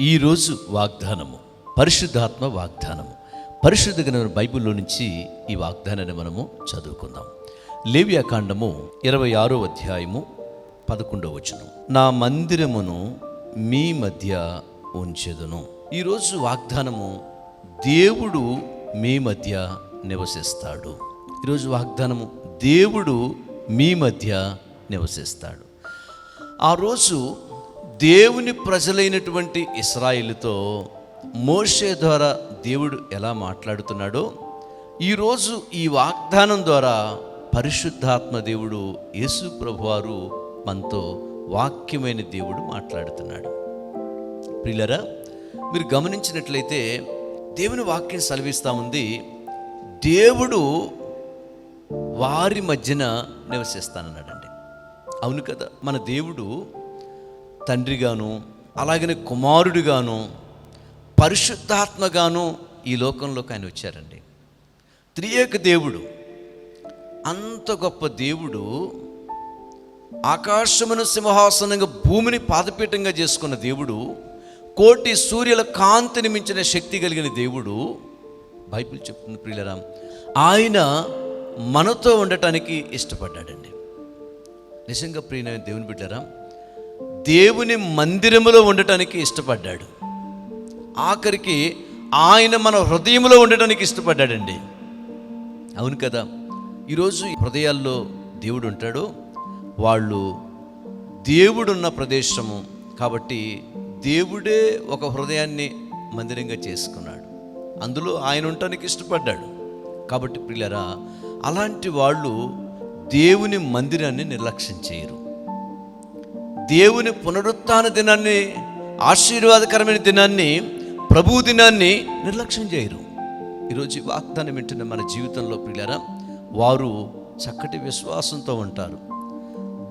ఈరోజు వాగ్దానము పరిశుద్ధాత్మ వాగ్దానము. పరిశుద్ధ గ్రంథం బైబిల్లో నుంచి ఈ వాగ్దానాన్ని మనము చదువుకుందాం. లేవ్యాకాండము ఇరవై ఆరో అధ్యాయము పదకొండవ వచనం. నా మందిరమును మీ మధ్య ఉంచెదను. ఈరోజు వాగ్దానము దేవుడు మీ మధ్య నివసిస్తాడు. ఈరోజు వాగ్దానము దేవుడు మీ మధ్య నివసిస్తాడు. ఆ రోజు దేవుని ప్రజలైనటువంటి ఇస్రాయిల్తో మోషే ద్వారా దేవుడు ఎలా మాట్లాడుతున్నాడో ఈరోజు ఈ వాగ్దానం ద్వారా పరిశుద్ధాత్మ దేవుడు యేసు ప్రభువారు మనతో వాక్యమైన దేవుడు మాట్లాడుతున్నాడు. ప్రియులరా మీరు గమనించినట్లయితే దేవుని వాక్యం సెలవిస్తూ ఉంది దేవుడు వారి మధ్యన నివసిస్తానన్నాడండి. అవును కదా మన దేవుడు తండ్రిగాను అలాగనే కుమారుడిగాను పరిశుద్ధాత్మగాను ఈ లోకంలోకి ఆయన వచ్చారండి. త్రియేక దేవుడు అంత గొప్ప దేవుడు ఆకాశమును సింహాసనంగా భూమిని పాదపీఠంగా చేసుకున్న దేవుడు కోటి సూర్యుల కాంతిని మించిన శక్తి కలిగిన దేవుడు బైబిల్ చెప్తుంది ప్రియులరాం ఆయన మనతో ఉండటానికి ఇష్టపడ్డాడండి. నిజంగా ప్రియమైన దేవుని బిడ్డరా దేవుని మందిరములో ఉండటానికి ఇష్టపడ్డాడు. ఆఖరికి ఆయన మన హృదయంలో ఉండటానికి ఇష్టపడ్డాడండి. అవును కదా? ఈరోజు ఈ హృదయాల్లో దేవుడు ఉంటాడు. వాళ్ళు దేవుడున్న ప్రదేశము కాబట్టి దేవుడే ఒక హృదయాన్ని మందిరంగా చేసుకున్నాడు. అందులో ఆయన ఉండటానికి ఇష్టపడ్డాడు. కాబట్టి పిల్లరా అలాంటి వాళ్ళు దేవుని మందిరాన్ని నిర్లక్ష్యం చేయరు. దేవుని పునరుత్న దినాన్ని ఆశీర్వాదకరమైన దినాన్ని ప్రభు దినాన్ని నిర్లక్ష్యం చేయరు. ఈరోజు వాగ్దానం వింటున్న మన జీవితంలో పిల్లరా వారు చక్కటి విశ్వాసంతో ఉంటారు.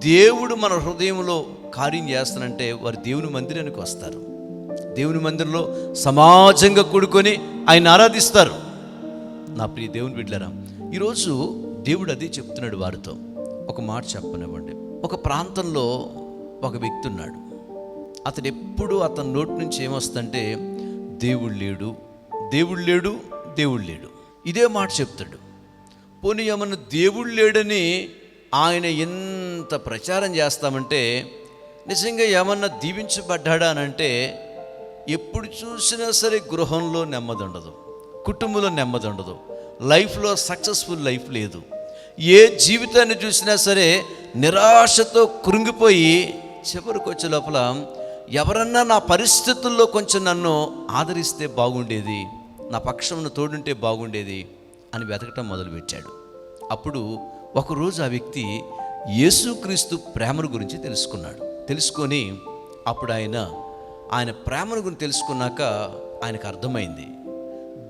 దేవుడు మన హృదయంలో కార్యం చేస్తానంటే వారు దేవుని మందిరానికి వస్తారు. దేవుని మందిరంలో సమాజంగా కూడుకొని ఆయన ఆరాధిస్తారు. నా ప్రియ దేవుని బిడ్డరా ఈరోజు దేవుడు అదే చెప్తున్నాడు వారితో. ఒక మాట చెప్పనివ్వండి. ఒక ప్రాంతంలో ఒక వ్యక్తి ఉన్నాడు. అతడు ఎప్పుడు అతని నోటి నుంచి ఏమొస్తుందంటే దేవుడు లేడు దేవుడు లేడు దేవుడు లేడు. ఇదే మాట చెప్తాడు. పోనీ ఏమన్నా దేవుడు లేడని ఆయన ఎంత ప్రచారం చేస్తామంటే నిజంగా ఏమన్నా దీవించబడ్డాడా అంటే ఎప్పుడు చూసినా సరే గృహంలో నెమ్మది ఉండదు కుటుంబంలో నెమ్మది ఉండదు లైఫ్లో సక్సెస్ఫుల్ లైఫ్ లేదు. ఏ జీవితాన్ని చూసినా సరే నిరాశతో కృంగిపోయి చివరికి వచ్చే లోపల ఎవరన్నా నా పరిస్థితుల్లో కొంచెం నన్ను ఆదరిస్తే బాగుండేది నా పక్షంను తోడుంటే బాగుండేది అని వెతకటం మొదలుపెట్టాడు. అప్పుడు ఒకరోజు ఆ వ్యక్తి యేసుక్రీస్తు ప్రేమను గురించి తెలుసుకున్నాడు. తెలుసుకొని అప్పుడు ఆయన ఆయన ప్రేమను గురించి తెలుసుకున్నాక ఆయనకు అర్థమైంది.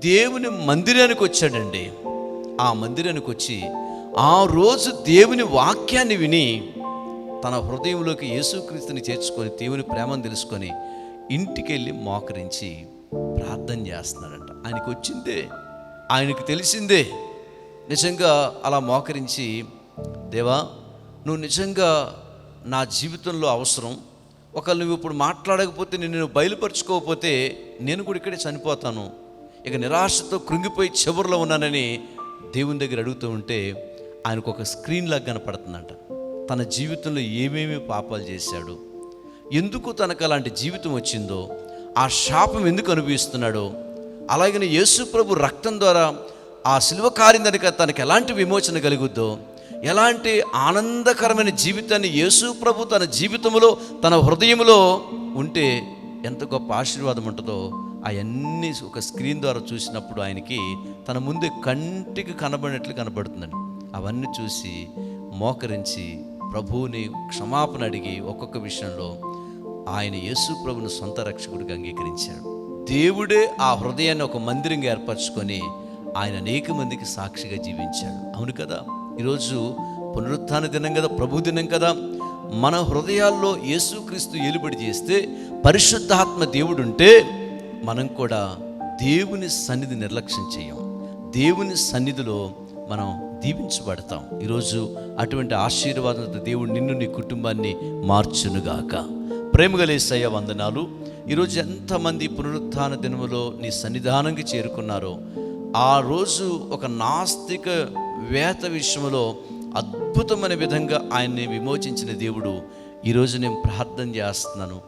దేవుని మందిరానికి వచ్చాడండి. ఆ మందిరానికి వచ్చి ఆ రోజు దేవుని వాక్యాన్ని విని తన హృదయంలోకి యేసుక్రీస్తుని చేర్చుకొని దేవుని ప్రేమను తెలుసుకొని ఇంటికి వెళ్ళి మోకరించి ప్రార్థన చేస్తున్నాడంట. ఆయనకు వచ్చిందే ఆయనకు తెలిసిందే. నిజంగా అలా మోకరించి దేవా నువ్వు నిజంగా నా జీవితంలో అవసరం. ఒకవేళ నువ్వు ఇప్పుడు మాట్లాడకపోతే నేను బయలుపరుచుకోకపోతే నేను కూడా ఇక్కడే చనిపోతాను. ఇక నిరాశతో కృంగిపోయి చివరిలో ఉన్నానని దేవుని దగ్గర అడుగుతూ ఉంటే ఆయనకు ఒక స్క్రీన్ లాగా కనపడుతుందంట. తన జీవితంలో ఏమేమి పాపాలు చేశాడు? ఎందుకు తనకు అలాంటి జీవితం వచ్చిందో? ఆ శాపం ఎందుకు అనుభవిస్తున్నాడో? అలాగనే యేసు ప్రభు రక్తం ద్వారా ఆ శిల్వ కార్యం తనకు ఎలాంటి విమోచన కలుగుద్దో? ఎలాంటి ఆనందకరమైన జీవితాన్ని యేసు ప్రభు తన జీవితంలో తన హృదయంలో ఉంటే ఎంత గొప్ప ఆశీర్వాదం ఉంటుందో అవన్నీ ఒక స్క్రీన్ ద్వారా చూసినప్పుడు ఆయనకి తన ముందు కంటికి కనబడినట్లు కనబడుతుందండి. అవన్నీ చూసి మోకరించి ప్రభువుని క్షమాపణ అడిగి ఒక్కొక్క విషయంలో ఆయన యేసు ప్రభుని సొంత రక్షకుడిగా అంగీకరించాడు. దేవుడే ఆ హృదయాన్ని ఒక మందిరంగా ఏర్పరచుకొని ఆయన అనేక మందికి సాక్షిగా జీవించాడు. అవును కదా? ఈరోజు పునరుత్థాన దినం కదా ప్రభు దినం కదా. మన హృదయాల్లో యేసుక్రీస్తు ఏలుబడి చేస్తే పరిశుద్ధాత్మ దేవుడు ఉంటే మనం కూడా దేవుని సన్నిధి నిర్లక్ష్యం చేయం. దేవుని సన్నిధిలో మనం దీవించబడతాం. ఈరోజు అటువంటి ఆశీర్వాదంతో దేవుడు నిన్ను నీ కుటుంబాన్ని మార్చునుగాక. ప్రేమగలేసయ్య వందనాలు. ఈరోజు ఎంతమంది పునరుత్థాన దినములో నీ సన్నిధానంకి చేరుకున్నారో ఆ రోజు ఒక నాస్తిక వేత విషయంలో అద్భుతమైన విధంగా ఆయన్ని విమోచించిన దేవుడు ఈరోజు నేను ప్రార్థన చేస్తున్నాను.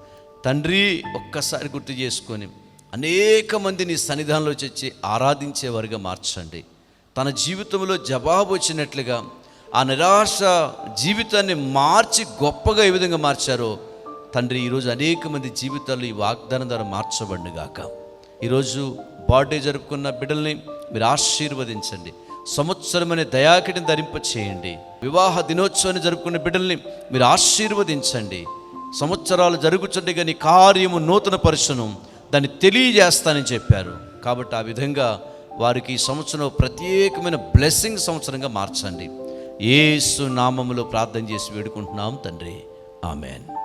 తండ్రి ఒక్కసారి గుర్తు చేసుకొని అనేక మంది నీ సన్నిధానంలో చచ్చి ఆరాధించేవారుగా మార్చండి. తన జీవితంలో జవాబు వచ్చినట్లుగా ఆ నిరాశ జీవితాన్ని మార్చి గొప్పగా ఏ విధంగా మార్చారో తండ్రి ఈరోజు అనేక మంది జీవితాలు ఈ వాగ్దానం ద్వారా మార్చబడినగాక ఈరోజు బర్త్డే జరుపుకున్న బిడ్డల్ని మీరు ఆశీర్వదించండి. సంవత్సరమనే దయాకిటిని ధరింప చేయండి. వివాహ దినోత్సవాన్ని జరుపుకున్న బిడ్డల్ని మీరు ఆశీర్వదించండి. సంవత్సరాలు జరుగుతుండగా నీ కార్యము నూతన పరుషను దాన్ని తెలియజేస్తానని చెప్పారు. కాబట్టి ఆ విధంగా వారికి ఈ సంవత్సరం ప్రత్యేకమైన బ్లెస్సింగ్ సంవత్సరంగా మార్చండి. ఏసు నామములో ప్రార్థన చేసి వేడుకుంటున్నాం తండ్రి. ఆమెన్.